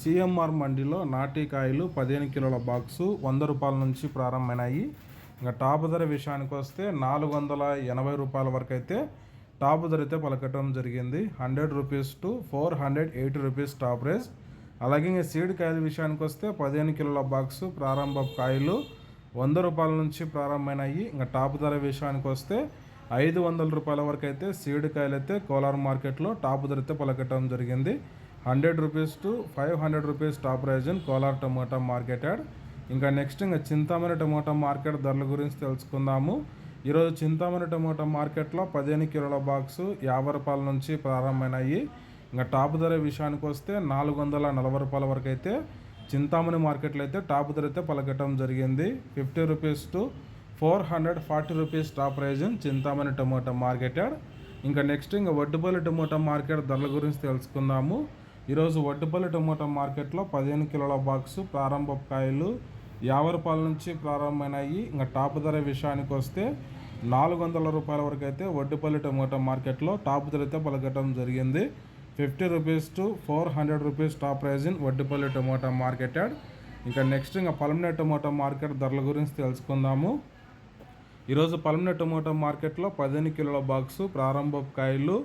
CMR మండీలో నాటి కాయలు పదిహేను కిలోల బాక్సు వంద రూపాయల నుంచి ప్రారంభమైనాయి. ఇంకా టాప్ ధర విషయానికి వస్తే నాలుగు వందల ఎనభై రూపాయల వరకు అయితే టాప్ ధర అయితే పలకటం జరిగింది. Hundred rupees to four hundred eighty rupees top rates. అలాగే ఇంకా సీడ్ కాయల విషయానికి వస్తే పదిహేను కిలోల బాక్సు ప్రారంభ కాయలు వంద రూపాయల నుంచి ప్రారంభమైనాయి. ఇంకా టాప్ ధర విషయానికి వస్తే ఐదు వందల రూపాయల వరకు అయితే సీడ్ కాయలు అయితే కోలార్ మార్కెట్లో టాప్ ధర అయితే పలకటం జరిగింది. Hundred rupees to five hundred rupees top price in Kolar tomato marketed. ఇంకా నెక్స్ట్ ఇంకా చింతామణి టమోటా మార్కెట్ ధరల గురించి తెలుసుకుందాము. ఈరోజు చింతామణి టమోటా మార్కెట్లో పదిహేను కిలోల బాక్సు యాభై రూపాయల నుంచి ప్రారంభమైనాయి. ఇంకా టాప్ ధర విషయానికి వస్తే నాలుగు వందల నలభై రూపాయల వరకు అయితే చింతామణి మార్కెట్లో అయితే టాప్ ధర అయితే పలకటం జరిగింది. Fifty rupees to four hundred forty rupees top price in Chintamani tomato marketed. ఇంకా నెక్స్ట్ ఇంకా వడ్డుపల్లి టమోటా మార్కెట్ ధరల గురించి తెలుసుకుందాము. ఈరోజు వడ్డుపల్లి టమోటా మార్కెట్లో పదిహేను కిలోల బాక్సు ప్రారంభ కాయలు యాభై రూపాయల నుంచి ప్రారంభమైనాయి. ఇంకా టాప్ ధర విషయానికి వస్తే నాలుగు వందల రూపాయల వరకు అయితే వడ్డుపల్లి టమోటా మార్కెట్లో టాప్ ధర అయితే పలకటం జరిగింది. Fifty rupees to four hundred rupees top price in Vaddupalli tomato marketed. ఇంకా నెక్స్ట్ ఇంకా పలమనే టమోటా మార్కెట్ ధరల గురించి తెలుసుకుందాము. ఈరోజు పలమనే టమోటా మార్కెట్లో పదిహేను కిలోల బాక్సు ప్రారంభ కాయలు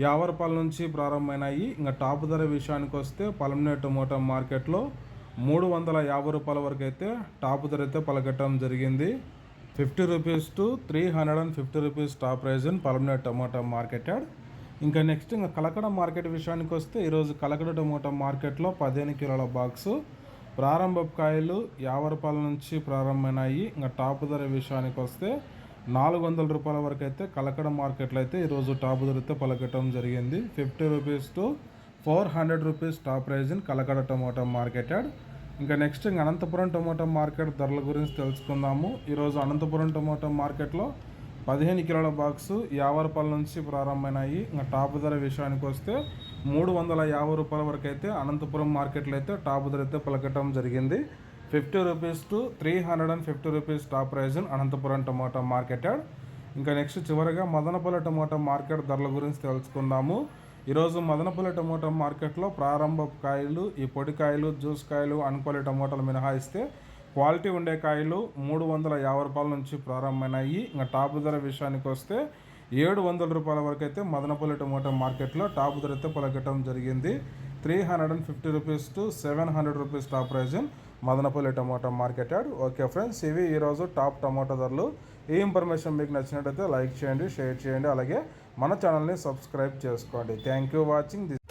యాభై రూపాయల నుంచి ప్రారంభమైనాయి. ఇంకా టాప్ ధర విషయానికి వస్తే పలమనేటు టమోటా మార్కెట్లో మూడు వందల యాభై రూపాయల వరకు అయితే టాప్ ధర అయితే పలకటం జరిగింది. Fifty rupees to three hundred and fifty rupees top price in Palamaner tomato market ఇంకా నెక్స్ట్ ఇంకా కలకడ మార్కెట్ విషయానికి వస్తే ఈరోజు కలకడ టమోటా మార్కెట్లో పదిహేను కిలోల బాక్సు ప్రారంభ కాయలు యాభై రూపాయల నుంచి ప్రారంభమైనాయి. ఇంకా టాప్ ధర విషయానికి వస్తే నాలుగు వందల రూపాయల వరకు అయితే కలకడ మార్కెట్లో అయితే ఈరోజు టాప్ ధరతో పలకటం జరిగింది. Fifty rupees to four hundred rupees top price in Kalakada tomato marketed. ఇంకా నెక్స్ట్ ఇంకా అనంతపురం టమాటో మార్కెట్ ధరల గురించి తెలుసుకుందాము. ఈరోజు అనంతపురం టమాటో మార్కెట్లో పదిహేను కిలోల బాక్స్ యాభై రూపాయల నుంచి ప్రారంభమైనాయి. ఇంకా టాప్ ధర విషయానికి వస్తే మూడు వందల యాభై రూపాయల వరకు అయితే అనంతపురం మార్కెట్లో అయితే టాప్ ధర అయితే పలకటం జరిగింది. Fifty rupees to three hundred and fifty rupees top price Anantapuram tomato marketed ఇంకా నెక్స్ట్ చివరిగా మదనపల్లి టమాటా మార్కెట్ ధరల గురించి తెలుసుకుందాము. ఈరోజు మదనపల్లి టమాటా మార్కెట్లో ప్రారంభ కాయలు ఈ పొడి కాయలు జ్యూస్ కాయలు అనుకోలే టమోటాలు మినహాయిస్తే క్వాలిటీ ఉండే కాయలు మూడు వందల యాభై రూపాయల నుంచి ప్రారంభమైనాయి. ఇంకా టాప్ ధర విషయానికి వస్తే ఏడు వందల రూపాయల వరకు అయితే మదనపల్లి టమోటా మార్కెట్లో టాప్ ధర అయితే పలకటం జరిగింది. Three hundred and fifty rupees to seven hundred rupees top price Madanapalle tomato market yard okay friends ఇవి ఈరోజు టాప్ టమాటో ధరలు. ఈ ఇన్ఫర్మేషన్ మీకు నచ్చినట్టయితే లైక్ చేయండి షేర్ చేయండి అలాగే మన ఛానల్ని సబ్స్క్రైబ్ చేసుకోండి. Thank you watching. దిస్